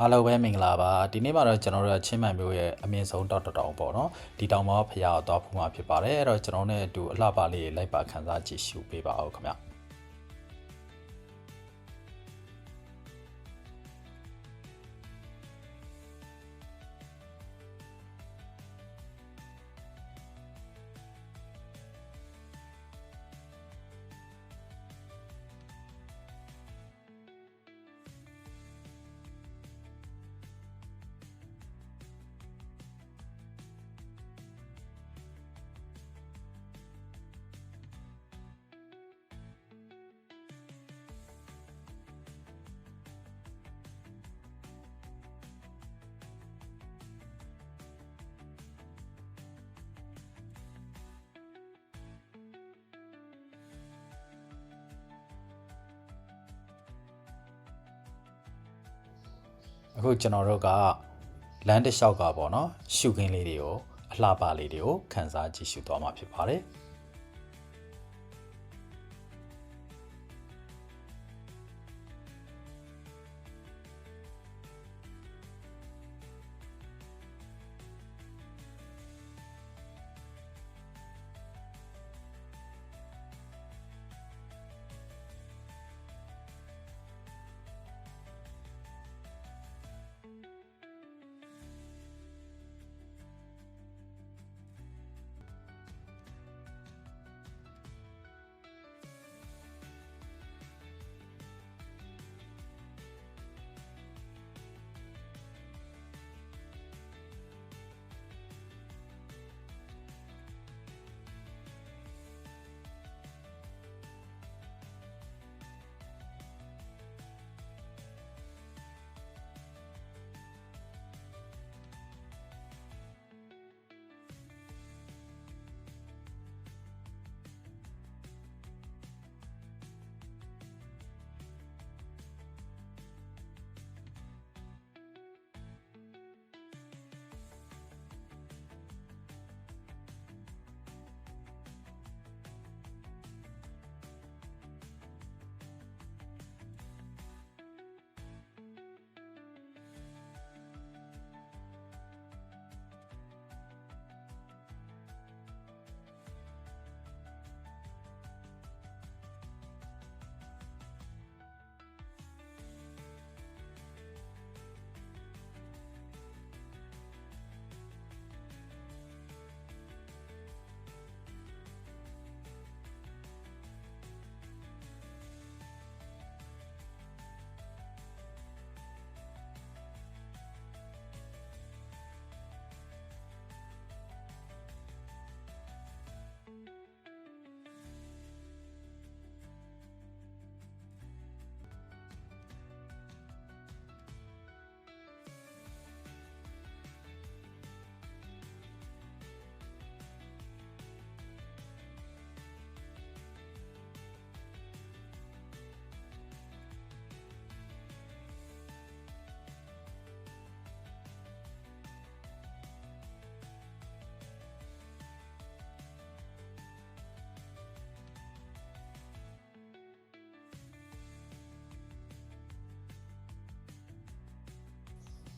အားလုံးပဲမင်္ဂလာပါဒီနေ့မှာတော့ကျွန်တော်တို့ချင်းမိုင်မျိုးရဲ့အမြင့်ဆုံးတောက်တတောင်ပေါ့နော်ဒီတောင်မှာဖရာကိုတောက်ဖူးမှာဖြစ်ပါတယ်အဲ့တော့ကျွန်တော်နဲ့အတူအလှပလေးလိုက်ပါခန်းစားကြည့်ရှုပေးပါဦးခင်ဗျ အခုကျွန်တော်တို့ကလမ်းတစ်လျှောက်ကပေါ့နော်ရှုခင်းလေးတွေကိုအလှပလေးတွေကိုခန်းစားကြည့်ရှုသွားမှာဖြစ်ပါတယ်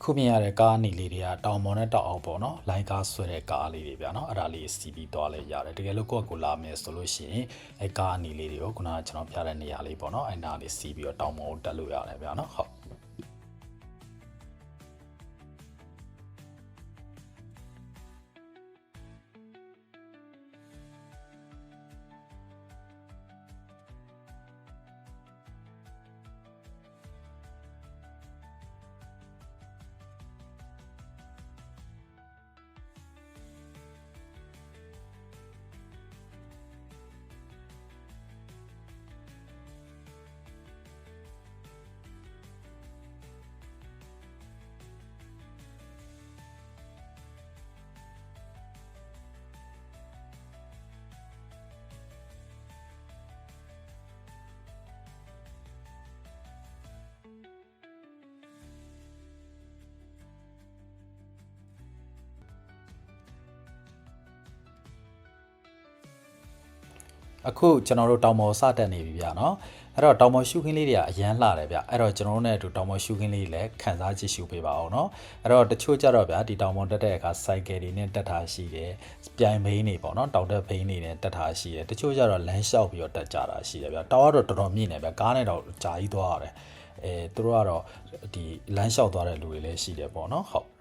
အခုမြင်ရတဲ့ကားအနီလေးတွေကတောင်ပေါ်နဲ့တောက်အောင်ပေါ့နော်လိုင်းကားဆွဲတဲ့ကားလေးတွေဗျာနော်အဲ့ဒါလေးစီးပြီးသွားလဲရတယ်တကယ်လို့ကိုယ့်ကိုလာမယ်ဆိုလို့ရှိရင်အဲကားအနီလေးတွေကိုခုနကကျွန်တော်ပြတဲ့နေရာလေးပေါ့နော်အဲ့နာလေးစီးပြီးတော့တောင်ပေါ်ကိုတက်လို့ရတယ်ဗျာနော်ဟုတ် အခုကျွန်တော်တို့တောင်ပေါ်စတက်နေပြီဗျာနော်အဲ့တော့တောင်ပေါ်ရှုခင်းလေးတွေကအရန်လှတယ်ဗျအဲ့တော့ကျွန်တော်တို့နဲ့အတူတောင်ပေါ်ရှုခင်းလေးတွေလည်းခန်းစားကြည့်ရှုပေးပါအောင်နော်အဲ့တော့တချို့ကြတော့ဗျာဒီတောင်ပေါ်တက်တဲ့အခါစိုက်ကယ်တွေနဲ့တက်တာရှိတယ်ပြိုင်ဘိန်းတွေပေါ့နော်တောင်တက်ဘိန်းတွေနဲ့တက်တာရှိတယ်တချို့ကြတော့လမ်းလျှောက်ပြီးတော့တက်ကြတာရှိတယ်ဗျာတောင်ကတော့တော်တော်မြင့်နေဗျာကားနဲ့တော့ကြာကြီးသွားရတယ်အဲသူတို့ကတော့ဒီလမ်းလျှောက်သွားတဲ့လူတွေလည်းရှိတယ်ပေါ့နော်ဟုတ်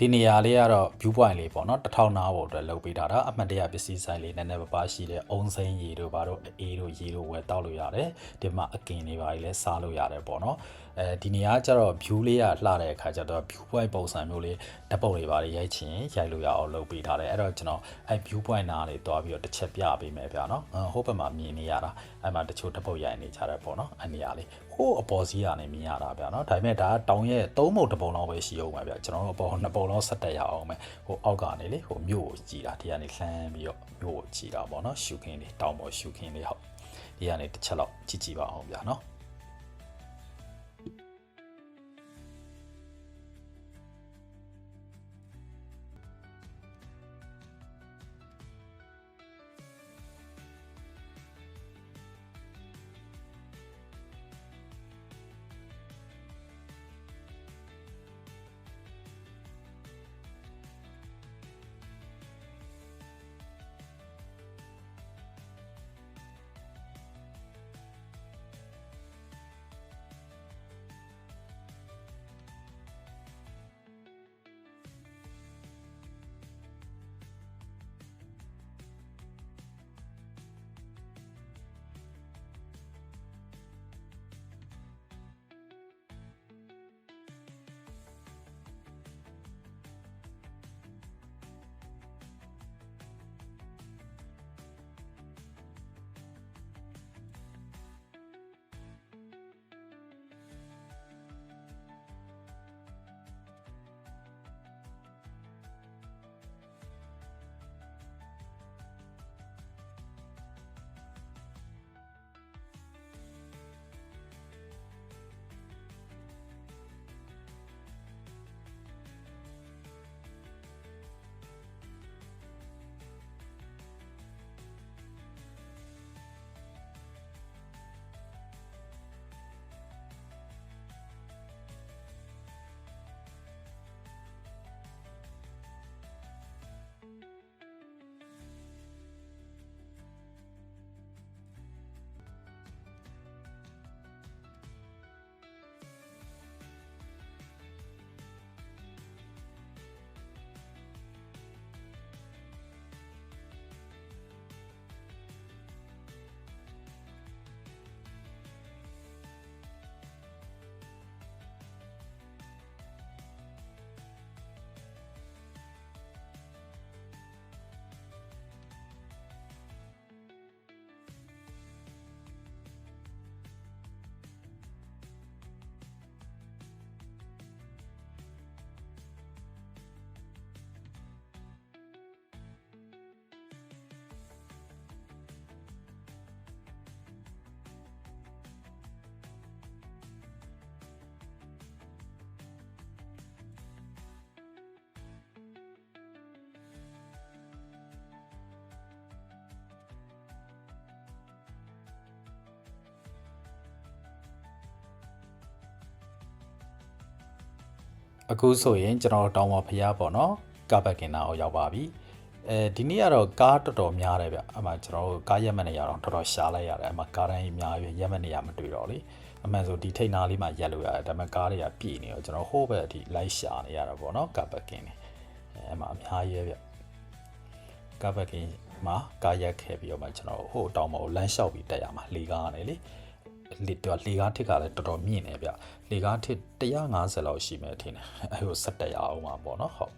ဒီနေရာလေးကတော့ view point လေးပေါ့နော်တစ်ထောင်နာဖို့အတွက်လုပ်ပေးထားတာအမှတ်တရပစ္စည်းဆိုင်လေးနည်းနည်းပါးပါးရှိတဲ့အုံစိမ်းရည်တို့ဘာတို့အေးတို့ရေတို့ဝယ်တောက်လို့ရတယ်ဒီမှာအကင်တွေပါလေစားလို့ရတယ်ပေါ့နော်အဲဒီနေရာကကျတော့ view လေးကလှတဲ့အခါကျတော့ view point ပုံစံမျိုးလေးဓာတ်ပုံတွေပါလေရိုက်ချင်ရိုက်လို့ရအောင်လုပ်ပေးထားတယ်အဲ့တော့ကျွန်တော်အဲ view point နားလေးတွားပြီးတော့တစ်ချက်ပြပေးမယ်ဗျာနော်ဟိုဘက်မှာမြင်နေရတာအဲ့မှာတချို့ဓာတ်ပုံရိုက်နေကြတယ်ပေါ့နော်အဲ့နေရာလေး ဟိုးအပေါ်စီးရနေမြင်ရတာဗျာနော်ဒါပေမဲ့ဒါကတောင်ရဲ့သုံးပုံတစ်ပုံလောက်ပဲရှိအောင်ပါဗျာကျွန်တော်တို့အပေါ်နှစ်ပုံလောက်ဆက်တက်ရအောင်မယ်ဟိုအောက်ကနေလေဟိုမြို့ကိုကြည်တာဒီကနေလှမ်းပြီးတော့မြို့ကိုကြည်တာပေါ့နော်ရှုခင်းလေးတောင်ပေါ်ရှုခင်းလေးဟုတ်ဒီကနေတစ်ချက်လောက်ကြည့်ကြည့်ပါအောင်ဗျာနော် အခုဆိုရင်ကျွန်တော်တောင်ပေါ်ဖျားပေါ့နော်ကာဘက်ကင်နာကိုရောက်ပါပြီအဲဒီနေ့ကတော့ကားတော်တော်များတယ်ဗျအမှကျွန်တော်တို့ကားရက်မနေရတော့တော်တော်ရှားလိုက်ရတယ်အမှကားတိုင်းအများကြီးရက်မနေရမတွေ့တော့လေအမှန်ဆိုဒီထိတ်နာလေးမှရက်လို့ရတယ်ဒါပေမဲ့ကားတွေကပြည့်နေတော့ကျွန်တော်ဟိုးဘက်အထိလိုက်ရှာနေရတာပေါ့နော်ကာဘက်ကင်နေအဲအမှအများကြီးပဲဗျကာဘက်ကင်မှာကားရက်ခဲ့ပြီးတော့မှကျွန်တော်ဟိုတောင်ပေါ်ကိုလမ်းလျှောက်ပြီးတက်ရမှာလေကားကနေလေ လေတော့လေကားထစ်ကလည်းတော်တော်မြင့်နေဗျလေကားထစ်150လောက်ရှိမယ်ထင်တယ်အဲဟိုဆက်တက်ရအောင်ပါပေါ့နော်ဟုတ်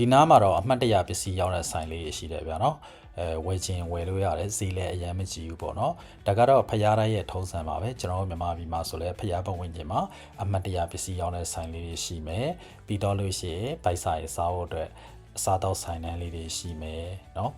ဒီနားမှာတော့အမှတ်တရပစ္စည်းရောက်တဲ့ဆိုင်လေးရှိတယ်ဗျာနော်အဲဝယ်ခြင်းဝယ်လို့ရတယ်ဈေးလည်းအရင်မကြည့်ဘူးပေါ့နော်ဒါကတော့ဖရားတိုင်းရဲ့ထုံးစံပါပဲကျွန်တော်တို့မြန်မာပြည်မှာဆိုလဲဖရားဘဝင်ခြင်းမှာအမှတ်တရပစ္စည်းရောက်တဲ့ဆိုင်လေးတွေရှိမယ်ပြီးတော့လို့ရှိရင်ဗိုက်စာရေးစားဖို့အတွက်အစားတော့ဆိုင်တန်းလေးတွေရှိမယ်နော်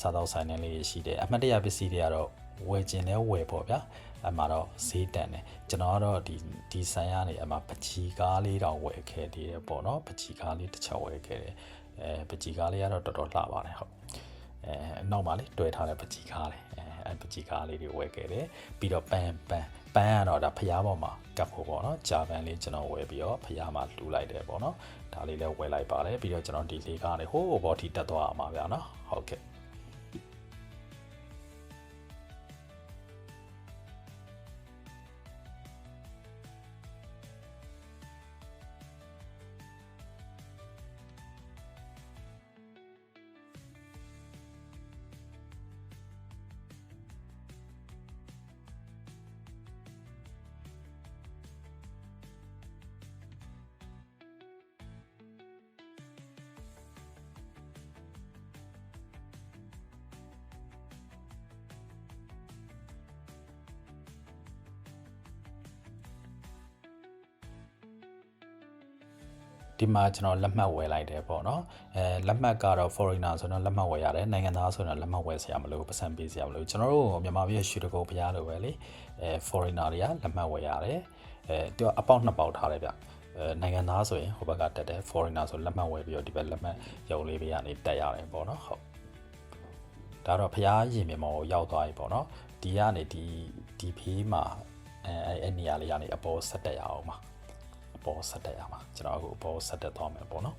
စားတော့ဆိုင်တန်းလေးတွေရှိတယ်အမှတ်တရပစ္စည်းတွေကတော့ဝယ်ခြင်းလဲဝယ်ပေါ့ဗျာအမှတော့ဈေးတန်တယ်ကျွန်တော်ကတော့ဒီဒီဆိုင်ရနေအမှပချီကားလေးတောင်ဝယ်ခဲ့သေးတယ်ပေါ့နော်ပချီကားလေးတစ်ချက်ဝယ်ခဲ့တယ် အဲပချီကားလေးကတော့တော်တော်လှပါတယ်ဟုတ်အဲနောက်မှာလေတွေ့ထားတဲ့ပချီကားလေးအဲပချီကားလေးတွေဝယ်ခဲ့တယ်ပြီးတော့ပန်းပန်းပန်းကတော့ဒါဖျားပေါ်မှာကပ်ဖို့ပေါ့နော်ဂျာပန်လေးကျွန်တော်ဝယ်ပြီးတော့ဖျားမှာလှူလိုက်တယ်ပေါ့နော်ဒါလေးလည်းဝယ်လိုက်ပါတယ်ပြီးတော့ကျွန်တော်ဒီလေးကားလေးဟိုးဘော်ထိတက်သွားအောင်ပါဗျာနော်ဟုတ်ကဲ့ ဒီမှာကျွန်တော်လက်မှတ်ဝယ်လိုက်တယ်ပေါ့နော်အဲလက်မှတ်ကတော့ foreigner ဆိုတော့လက်မှတ်ဝယ်ရတယ်နိုင်ငံသားဆိုတော့လက်မှတ်ဝယ်စရာမလိုပတ်စံပေးစရာမလိုကျွန်တော်တို့မြန်မာပြည်ရွှေတကုတ်ဘုရားလိုပဲလေအဲ foreigner တွေကလက်မှတ်ဝယ်ရတယ်အဲသူကအပေါက်နှစ်ပေါက်ထားတယ်ဗျအဲနိုင်ငံသားဆိုရင်ဟိုဘက်ကတက်တယ် foreigner ဆိုလက်မှတ်ဝယ်ပြီးတော့ဒီဘက်လက်မှတ်ရုံလေးပေးကနေတက်ရတယ်ပေါ့နော်ဟုတ်ဒါတော့ဘုရားရင်မြေမော်ကိုရောက်သွားပြီပေါ့နော်ဒီကနေဒီဒီဖေးမှာအဲအဲ့နေရာလေးကနေအပေါ်ဆက်တက်ရအောင်ပါအ ပေါ်ဆက်တက်ရမှာကျွန်တော်အခုအပေါ်ဆက်တက်သွားမယ်ပေါ့နော်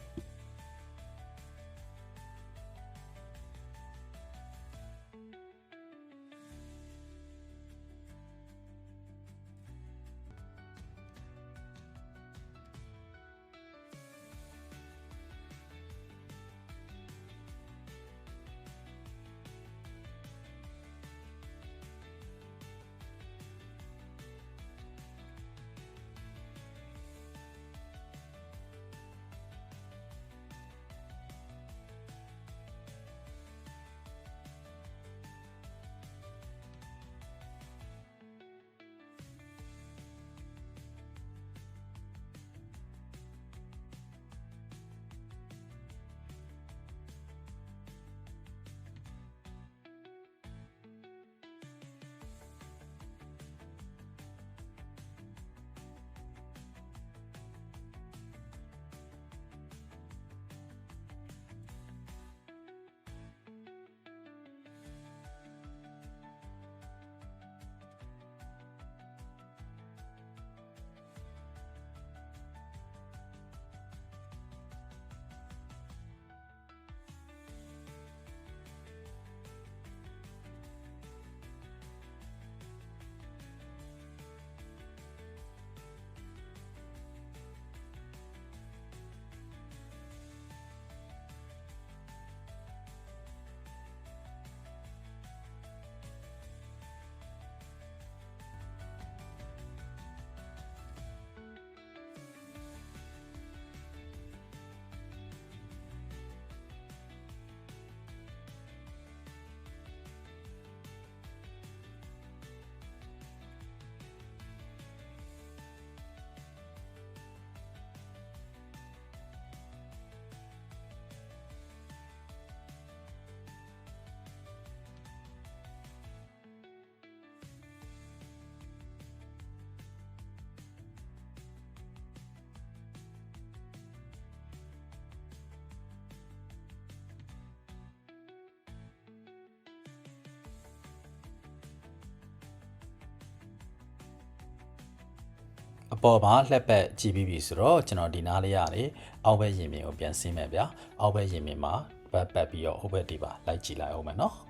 အပေါ်မှာလှက်ပတ်ကြည့်ပြီးပြီဆိုတော့ကျွန်တော်ဒီနားလေးရတယ်အောက်ဘက်ရင်မြင်ကိုပြန်ဆင်းမယ်ဗျာအောက်ဘက်ရင်မြင်မှာဘက်ပတ်ပြီးတော့ဟိုဘက်ဒီပါလိုက်ကြည့်လိုက်အောင်မယ်နော်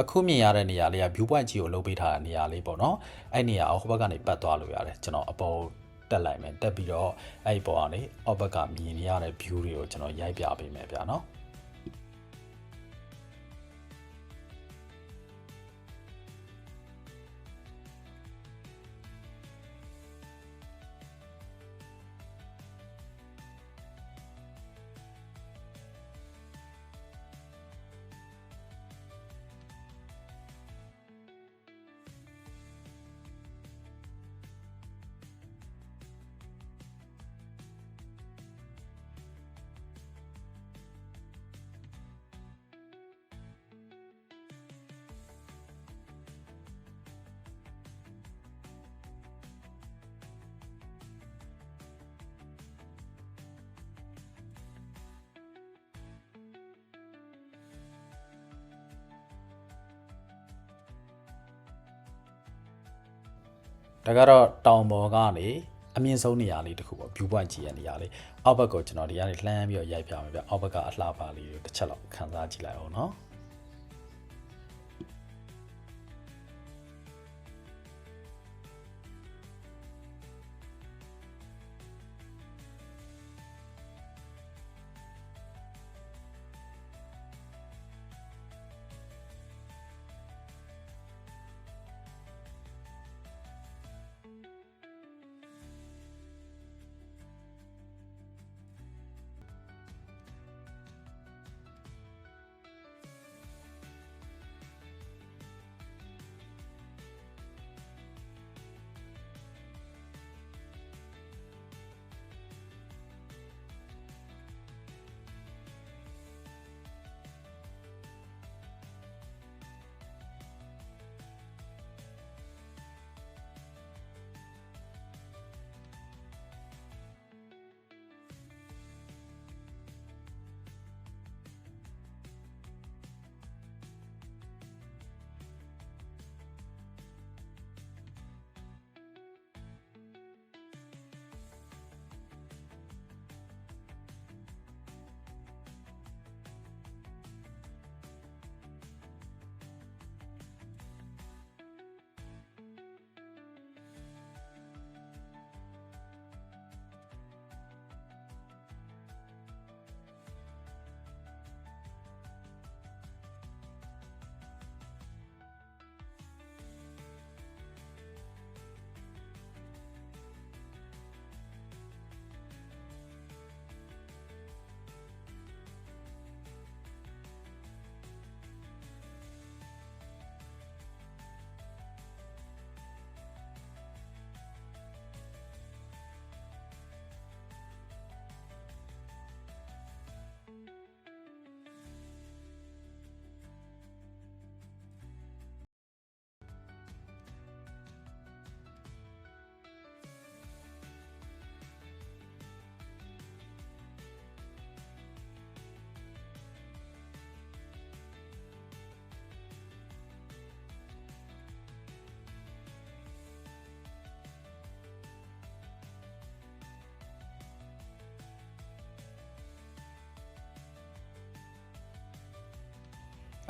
အခုမြင်ရတဲ့နေရာလေးက view point ကြီးကိုလုပ်ပေးထားတဲ့နေရာလေးပေါ့နော်အဲ့နေရာအောက်ဘက်ကနေပတ်သွားလို့ရတယ်ကျွန်တော်အပေါ်တက်လိုက်မယ်တက်ပြီးတော့အဲ့ဒီပေါ်ကနေအောက်ဘက်ကမြင်နေရတဲ့ view တွေကိုကျွန်တော်ရိုက်ပြပေးမယ်ဗျာနော် ဒါကတော့တောင်ပေါ်ကနေအမြင့်ဆုံးနေရာလေးတစ်ခုပေါ့ view point ကြီးရဲ့နေရာလေးအောက်ဘက်ကိုကျွန်တော်ဒီကနေလှမ်းပြီးတော့ရိုက်ပြမယ်ဗျအောက်ဘက်ကအလှပါလေးကိုတစ်ချက်လောက်ခန်းစားကြည့်လိုက်အောင်နော်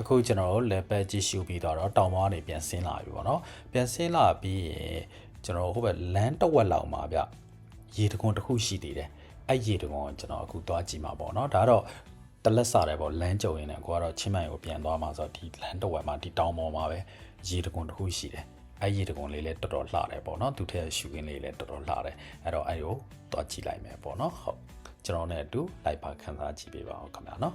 အခုကျွန်တော်တို့ level ကြည့်ရှုပြီးတော့တောင်ပေါ်ကနေပြန်ဆင်းလာပြီပေါ့နော်ပြန်ဆင်းလာပြီးရင်ကျွန်တော်ဟိုဘက်လမ်းတစ်ဝက်လောက်မှာဗျရေတခွန်တစ်ခုရှိသေးတယ်အဲ့ရေတခွန်ကိုကျွန်တော်အခုသွားကြည့်မှာပေါ့နော်ဒါတော့တလက်စားတယ်ပေါ့လမ်းကြုံရင်းနဲ့ကိုကတော့ချင်းမိုင်ကိုပြန်သွားမှာဆိုတော့ဒီလမ်းတစ်ဝက်မှာဒီတောင်ပေါ်မှာပဲရေတခွန်တစ်ခုရှိတယ်အဲ့ရေတခွန်လေးလည်းတော်တော်လှတယ်ပေါ့နော်သူထက်ရှူရင်းလေးလည်းတော်တော်လှတယ်အဲ့တော့အဲ့ကိုသွားကြည့်လိုက်မယ်ပေါ့နော်ဟုတ်ကျွန်တော်နဲ့အတူလိုက်ပါခန်းစားကြည့်ပေးပါအောင်ခင်ဗျာနော်